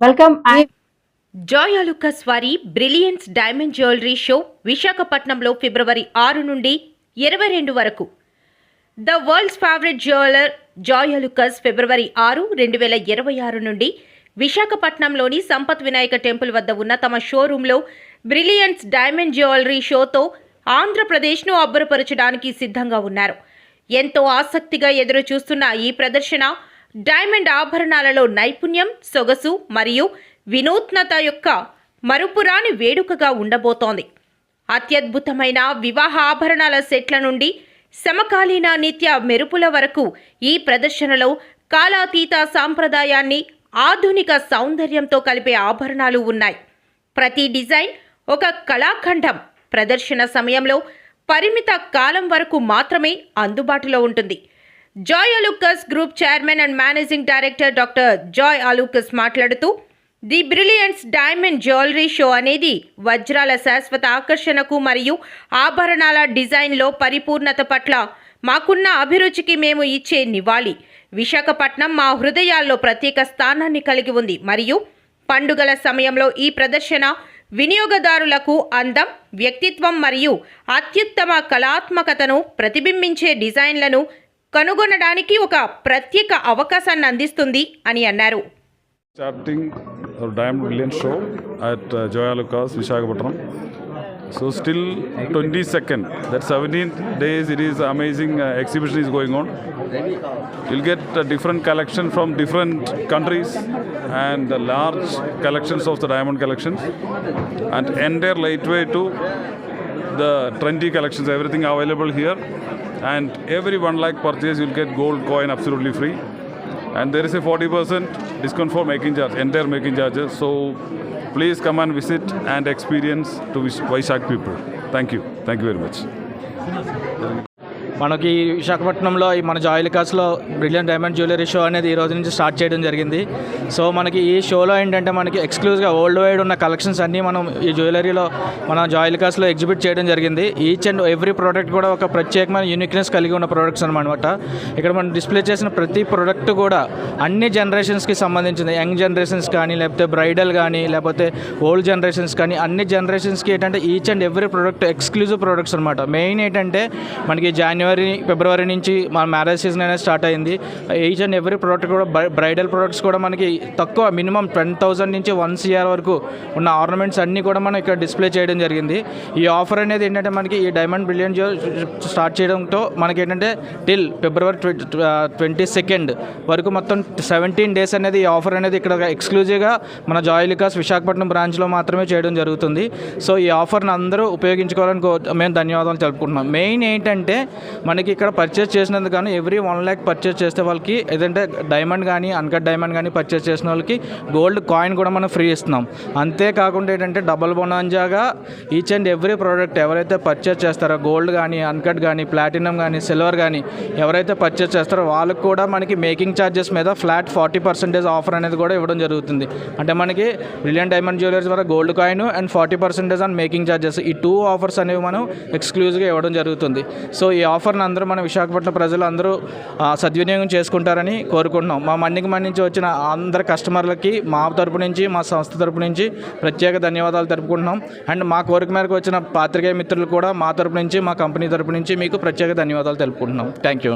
Welcome. Joy Alukkas వారి brilliance diamond jewellery show విశాఖపట్నంలో ఫిబ్రవరి ఆరు నుండి ఇరవై రెండు వరకు. The world's favourite jeweller Joy Alukkas ఫిబ్రవరి ఆరు రెండు వేల ఇరవై ఆరు నుండి విశాఖపట్నంలోని సంపత్ వినాయక టెంపుల్ వద్ద ఉన్న తమ షోరూంలో బ్రిలియన్స్ డైమండ్ జ్యువెలరీ షోతో ఆంధ్రప్రదేశ్ను అబ్బురపరచడానికి సిద్ధంగా ఉన్నారు. ఎంతో ఆసక్తిగా ఎదురు చూస్తున్న ఈ ప్రదర్శన డైమండ్ ఆభరణాలలో నైపుణ్యం సొగసు మరియు వినూత్నత యొక్క మరుపురాని వేడుకగా ఉండబోతోంది. అత్యద్భుతమైన వివాహ ఆభరణాల సెట్ల నుండి సమకాలీన నిత్య మెరుపుల వరకు ఈ ప్రదర్శనలో కాలాతీత సాంప్రదాయాన్ని ఆధునిక సౌందర్యంతో కలిపే ఆభరణాలు ఉన్నాయి. ప్రతి డిజైన్ ఒక కళాఖండం. ప్రదర్శన సమయంలో పరిమిత కాలం వరకు మాత్రమే అందుబాటులో ఉంటుంది. Joy Alukkas group chairman and managing director doctor Joy Alukkas మాట్లాడుతూ the brilliance diamond jewellery show అనేది వజ్రాల శాశ్వత ఆకర్షణకు మరియు ఆభరణాల డిజైన్లో పరిపూర్ణత పట్ల మాకున్న అభిరుచికి మేము ఇచ్చే నివాళి. విశాఖపట్నం మా హృదయాల్లో ప్రత్యేక స్థానాన్ని కలిగి ఉంది మరియు పండుగల సమయంలో ఈ ప్రదర్శన వినియోగదారులకు అందం వ్యక్తిత్వం మరియు అత్యుత్తమ కళాత్మకతను ప్రతిబింబించే డిజైన్లను కనుగొనడానికి ఒక ప్రత్యేక అవకాశాన్ని అందిస్తుంది అని అన్నారు. చాప్టింగ్ diamond billion show at Joyalukkas Visakhapatnam so still twenty second that seventeenth days it is amazing exhibition is going on will get different collection from different countries and large collections of the diamond collections and an dare light way to the trendy collections, everything available here. And every one lakh purchase you'll get gold coin absolutely free. And there is a 40% discount for making charge entire making charges. So please come and visit and experience to Vaishak people. Thank you. Thank you very much మనకి విశాఖపట్నంలో ఈ మన జాయిలికాస్లో brilliance diamond jewellery show అనేది ఈ రోజు నుంచి start చేయడం జరిగింది. సో మనకి ఈ షోలో ఏంటంటే మనకి ఎక్స్క్లూజివ్గా వరల్డ్ వైడ్ ఉన్న కలెక్షన్స్ అన్నీ మనం ఈ జ్యువెలరీలో మన జాయిలికాస్లో ఎగ్జిబిట్ చేయడం జరిగింది. ఈచ్ అండ్ ఎవ్రీ ప్రోడక్ట్ కూడా ఒక ప్రత్యేకమైన యూనిక్నెస్ కలిగి ఉన్న ప్రోడక్ట్స్ అనమాట ఇక్కడ మనం డిస్ప్లే చేసిన ప్రతి ప్రోడక్ట్ కూడా అన్ని జనరేషన్స్కి సంబంధించింది. యంగ్ జనరేషన్స్ కానీ లేకపోతే బ్రైడల్ కానీ లేకపోతే ఓల్డ్ జనరేషన్స్ కానీ అన్ని జనరేషన్స్కి ఏంటంటే each and every product exclusive products అనమాట మెయిన్ ఏంటంటే మనకి జనవరి ఫిబ్రవరి నుంచి మన మ్యారేజ్ సీజన్ అనేది స్టార్ట్ అయింది. ఈచ్ అండ్ ఎవ్రీ ప్రోడక్ట్ కూడా బ్రైడల్ ప్రోడక్ట్స్ కూడా మనకి తక్కువ మినిమం టెన్ థౌసండ్ నుంచి వన్ సిఆర్ వరకు ఉన్న ఆర్నమెంట్స్ అన్నీ కూడా మనం ఇక్కడ డిస్ప్లే చేయడం జరిగింది. ఈ ఆఫర్ అనేది ఏంటంటే మనకి ఈ డైమండ్ బిలియన్ స్టార్ట్ చేయడంతో మనకి ఏంటంటే టిల్ ఫిబ్రవరి ట్వంటీ సెకండ్ వరకు మొత్తం సెవెంటీన్ డేస్ అనేది ఈ ఆఫర్ అనేది ఇక్కడ ఎక్స్క్లూజివ్గా మన జాయిలికాస్ విశాఖపట్నం బ్రాంచ్లో మాత్రమే చేయడం జరుగుతుంది. సో ఈ ఆఫర్ని అందరూ ఉపయోగించుకోవాలని కో మేము ధన్యవాదాలు తెలుపుకుంటున్నాం. మెయిన్ ఏంటంటే మనకి ఇక్కడ పర్చేస్ చేసినందుకు కానీ ఎవ్రీ వన్ ల్యాక్ పర్చేస్ చేస్తే వాళ్ళకి ఏదంటే డైమండ్ కానీ అన్కట్ డైమండ్ కానీ పర్చేస్ చేసిన వాళ్ళకి గోల్డ్ కాయిన్ కూడా మనం ఫ్రీ ఇస్తున్నాం. అంతేకాకుండా ఏంటంటే డబల్ బొనాంజాగా ఈచ్ అండ్ ఎవ్రీ ప్రోడక్ట్ ఎవరైతే పర్చేస్ చేస్తారో గోల్డ్ కానీ అన్కట్ కానీ ప్లాటినం కానీ సిల్వర్ కానీ ఎవరైతే పర్చేస్ చేస్తారో వాళ్ళకి కూడా మనకి మేకింగ్ ఛార్జెస్ మీద ఫ్లాట్ ఫార్టీ పర్సెంటేజ్ ఆఫర్ అనేది కూడా ఇవ్వడం జరుగుతుంది. అంటే మనకి బ్రిలియన్ డైమండ్ జ్యువెలర్స్ ద్వారా gold coin and forty percentage on making charges ఈ టూ ఆఫర్స్ అనేవి మనం ఎక్స్క్లూజివ్గా ఇవ్వడం జరుగుతుంది. సో ఈ ఆఫర్ని అందరూ మన విశాఖపట్నం ప్రజలు అందరూ సద్వినియోగం చేసుకుంటారని కోరుకుంటున్నాం. మా మన్నికి మన్నించి నుంచి వచ్చిన అందరి కస్టమర్లకి మా తరపు నుంచి మా సంస్థ తరపు నుంచి ప్రత్యేక ధన్యవాదాలు తెలుపుకుంటున్నాం. అండ్ మా కోరిక మేరకు వచ్చిన పాత్రికేయ మిత్రులు కూడా మా తరపు నుంచి మా కంపెనీ తరపు నుంచి మీకు ప్రత్యేక ధన్యవాదాలు తెలుపుకుంటున్నాం. Thank you.